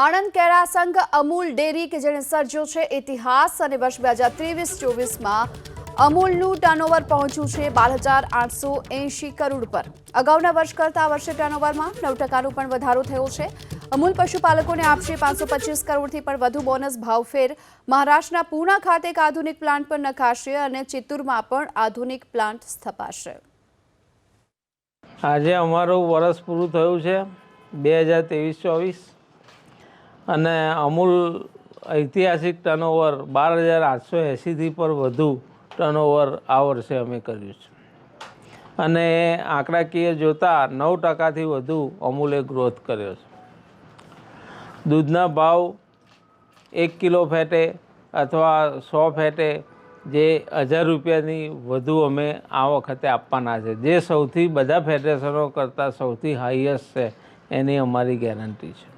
આણંદ કેળા સંઘ અમૂલ ડેરી કે જેણે સર્જ્યો છે ઇતિહાસ અને વર્ષ બે હજાર ત્રેવીસ ચોવીસમાં અમૂલનું ટર્નઓવર પહોંચ્યું છે બાર હજાર આઠસો એંશી કરોડ પર. અગાઉના વર્ષ કરતાં આ વર્ષે ટર્નઓવરમાં નવ ટકાનો પણ વધારો થયો છે. અમૂલ પશુપાલકોને આપશે પાંચસો પચીસ કરોડથી પણ વધુ બોનસ ભાવફેર મહારાષ્ટ્રના પૂના ખાતે એક આધુનિક પ્લાન્ટ પણ નખાશે અને ચિત્તૂરમાં પણ આધુનિક પ્લાન્ટ સ્થપાશે. આજે અમારું વર્ષ પૂરું થયું છે બે હજાર ત્રેવીસ ચોવીસ. અને અમૂલ ઐતિહાસિક ટર્નઓવર બાર હજાર આઠસો એંસીથી પર વધુ ટર્નઓવર આ વર્ષે અમે કર્યું છે. અને આંકડાકીય જોતાં નવ ટકાથી વધુ અમૂલે ગ્રોથ કર્યો છે. દૂધના ભાવ એક કિલો ફેટે અથવા સો ફેટે જે હજાર રૂપિયાની વધુ અમે આ વખતે આપવાના છે. જે સૌથી બધા ફેડરેશનો કરતાં સૌથી હાઈએસ્ટ છે એની અમારી ગેરંટી છે.